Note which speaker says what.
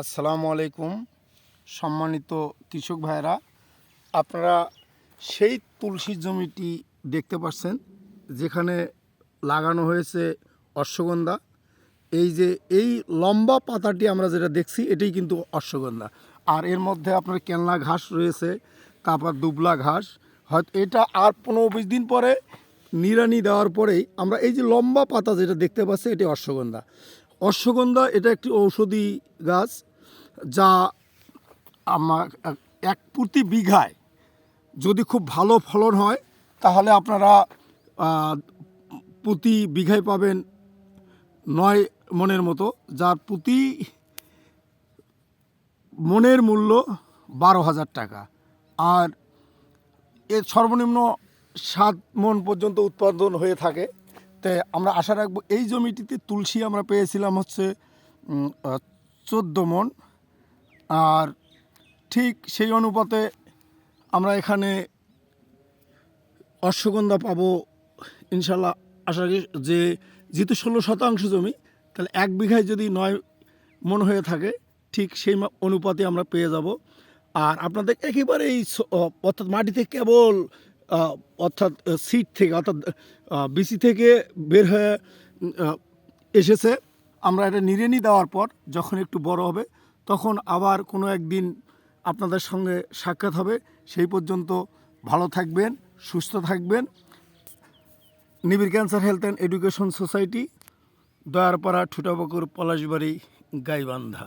Speaker 1: আসসালামু আলাইকুম, সম্মানিত কৃষক ভাইরা আপনারা সেই তুলসীর জমিটি দেখতে পাচ্ছেন, যেখানে লাগানো হয়েছে অশ্বগন্ধা। এই যে, এই লম্বা পাতাটি আমরা যেটা দেখছি, এটাই কিন্তু অশ্বগন্ধা। আর এর মধ্যে আপনার কেলনা ঘাস রয়েছে, তারপর দুবলা ঘাস। হয়তো এটা আর পনেরো বিশ দিন পরে নিড়ানি দেওয়ার পরেই আমরা এই যে লম্বা পাতা যেটা দেখতে পাচ্ছি, এটি অশ্বগন্ধা। অশ্বগন্ধা এটা একটি ঔষধি গাছ যা আমার এক প্রতি বিঘায় যদি খুব ভালো ফলন হয়, তাহলে আপনারা প্রতি বিঘায় পাবেন নয় মনের মতো, যার প্রতি মনের মূল্য বারো হাজার টাকা। আর এর সর্বনিম্ন সাত মন পর্যন্ত উৎপাদন হয়ে থাকে। তাই আমরা আশা রাখব এই জমিটিতে তুলসী আমরা পেয়েছিলাম হচ্ছে চোদ্দ মন। আর ঠিক সেই অনুপাতে আমরা এখানে অশ্বগন্ধা পাবো ইনশাল্লাহ। আশা করি যে যেহেতু ষোলো শতাংশ জমি, তাহলে এক বিঘায় যদি নয় মন হয়ে থাকে, ঠিক সেই অনুপাতে আমরা পেয়ে যাব। আর আপনাদের একেবারে এই অর্থাৎ মাটিতে কেবল অর্থাৎ সিট থেকে, অর্থাৎ বিসি থেকে বের হয়ে এসেছে। আমরা এটা নিড়েনি দেওয়ার পর, যখন একটু বড় হবে, তখন আবার কোনো একদিন আপনাদের সঙ্গে সাক্ষাৎ হবে। সেই পর্যন্ত ভালো থাকবেন, সুস্থ থাকবেন। Nibir cancer health and education society, Dayarpara, Thutabakur, Palashbari, Gaibandha.